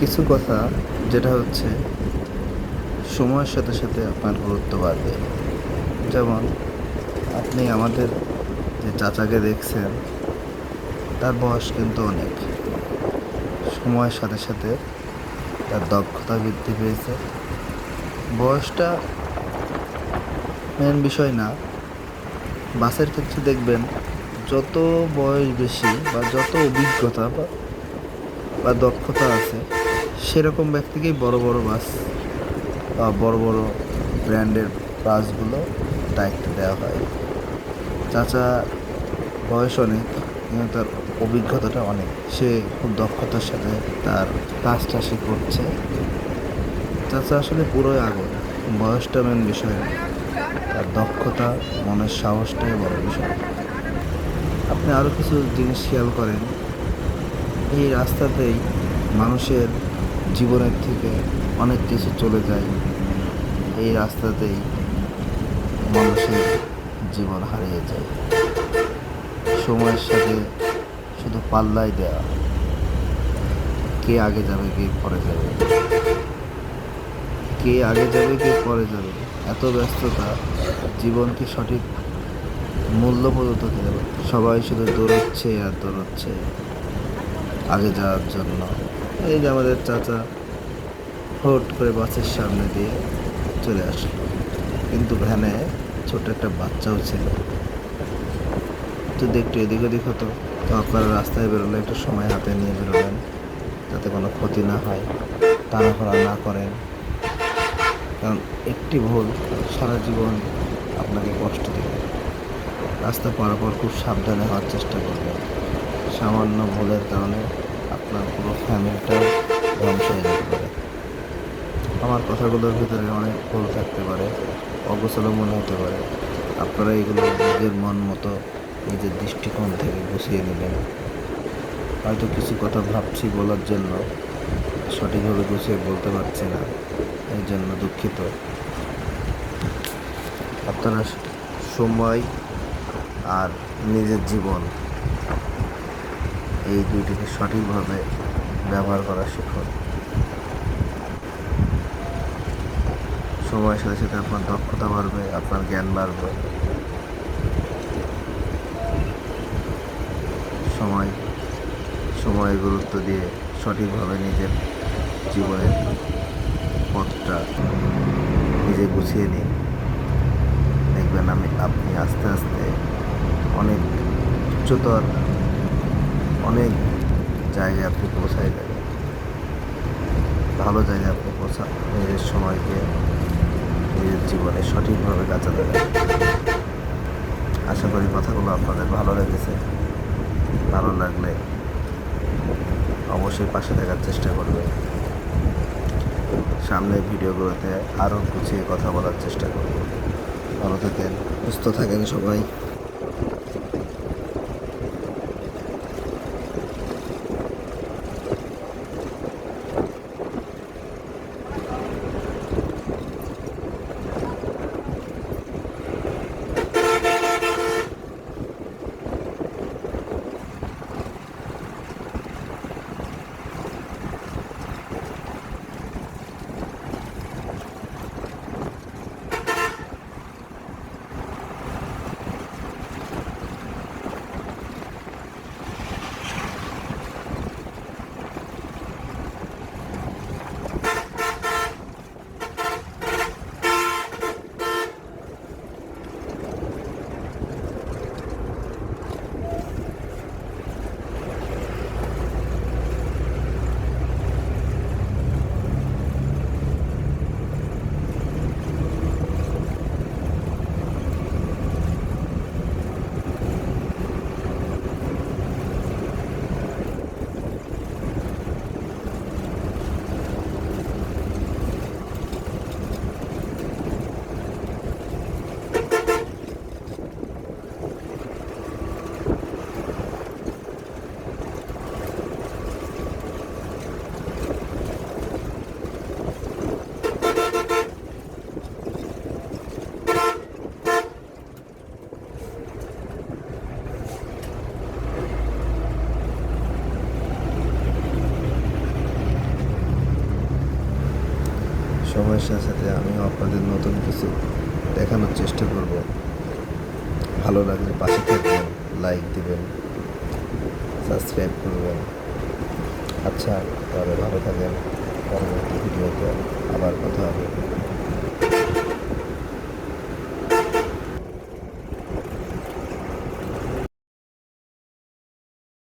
কিছু কথা যেটা হচ্ছে, সময়ের সাথে সাথে আপনার গুরুত্ব বাড়বে। যেমন, আপনি আমাদের যে চাচাকে দেখছেন, তার বয়স কিন্তু অনেক। সময়ের সাথে সাথে তার দক্ষতা বৃদ্ধি পেয়েছে। বয়সটা মেন বিষয় না। বাসের ক্ষেত্রে দেখবেন, যত বয়স বেশি বা যত অভিজ্ঞতা বা দক্ষতা আছে সেরকম ব্যক্তিকেই বড় বড় বাস বা বড় বড় ব্র্যান্ডের বাসগুলো দায়িত্ব দেওয়া হয়। চাচা বয়স অনেক, কিন্তু তার অভিজ্ঞতাটা অনেক। সে খুব দক্ষতার সাথে তার কাজটা সে করছে। চাচা আসলে পুরোই আগুন বয়সটা মেন বিষয়। তার দক্ষতা, মনের সাহসটাই বড় বিষয়। আপনি আরও কিছু জিনিস খেয়াল করেন। এই রাস্তাতেই মানুষের জীবনের থেকে অনেক কিছু চলে যায়। এই রাস্তাতেই মানুষের জীবন হারিয়ে যায়। সময়ের সাথে শুধু পাল্লাই দেওয়া কে আগে যাবে, কে পরে যাবে? কে আগে যাবে, কে পরে যাবে? এত ব্যস্ততা জীবনকে সঠিক মূল্য প্রদত্ত দেবে সবাই শুধু দৌড়চ্ছে আর দৌড়চ্ছে। আগে যাওয়ার জন্য। এই যে আমাদের চাচা হুট করে বাসের সামনে দিয়ে চলে আসলো। কিন্তু ভ্যানে ছোট একটা বাচ্চাও ছিল। যদি একটু এদিক ওদিক হতো, তো আপনারা রাস্তায় বেরোলে একটু সময় হাতে নিয়ে বেরোলেন যাতে কোনো ক্ষতি না হয় তাড়াহুড়া না করেন। কারণ একটি ভুল সারা জীবন আপনাকে কষ্ট দেবে। রাস্তা পারাপার খুব সাবধানে হওয়ার চেষ্টা করবেন। সামান্য ভুলের কারণে আপনার পুরো ফ্যামিলিটা ধ্বংস হয়ে যেতে পারে। আমার কথাগুলোর ভিতরে অনেক ভুল থাকতে পারে, অগোছালো মনে হতে পারে। আপনারা এগুলো নিজের মন মতো, নিজের দৃষ্টিকোণ থেকে গুছিয়ে নেবেন। হয়তো কিছু কথা ভাবছি বলার জন্য, সঠিকভাবে গুছিয়ে বলতে পারছি না, এই জন্য দুঃখিত। আপনারা সময় আর নিজের জীবন এই দুইটিকে সঠিকভাবে ব্যবহার করা শিখুন। সময়ের সাথে সাথে আপনার দক্ষতা বাড়বে, আপনার জ্ঞান বাড়বে। সময়, সময়ের গুরুত্ব দিয়ে সঠিকভাবে নিজের জীবনের পথটা নিজে গুছিয়ে নিন। দেখবেন আমি, আপনি আস্তে আস্তে অনেক উচ্চতর অনেক জায়গায় আপনি পৌঁছায় যাবেন ভালো জায়গায় আপনি পৌঁছা নিজের সময়কে নিজের জীবনে সঠিকভাবে কাজে দেবেন আশা করি কথাগুলো আপনাদের ভালো লেগেছে। ভালো লাগলে অবশ্যই পাশে থাকার চেষ্টা করবে সামনের ভিডিওগুলোতে আরও গুছিয়ে কথা বলার চেষ্টা করব। ভালো থাকেন, সুস্থ থাকেন সবাই। সময়ের সাথে আমিও আপনাদের নতুন কিছু দেখানোর চেষ্টা করব। ভালো লাগলে পাশে থাকবেন লাইক দিবেন সাবস্ক্রাইব করবেন। আচ্ছা তবে ভালো থাকেন। পরবর্তী ভিডিওতে আবার কথা হবে।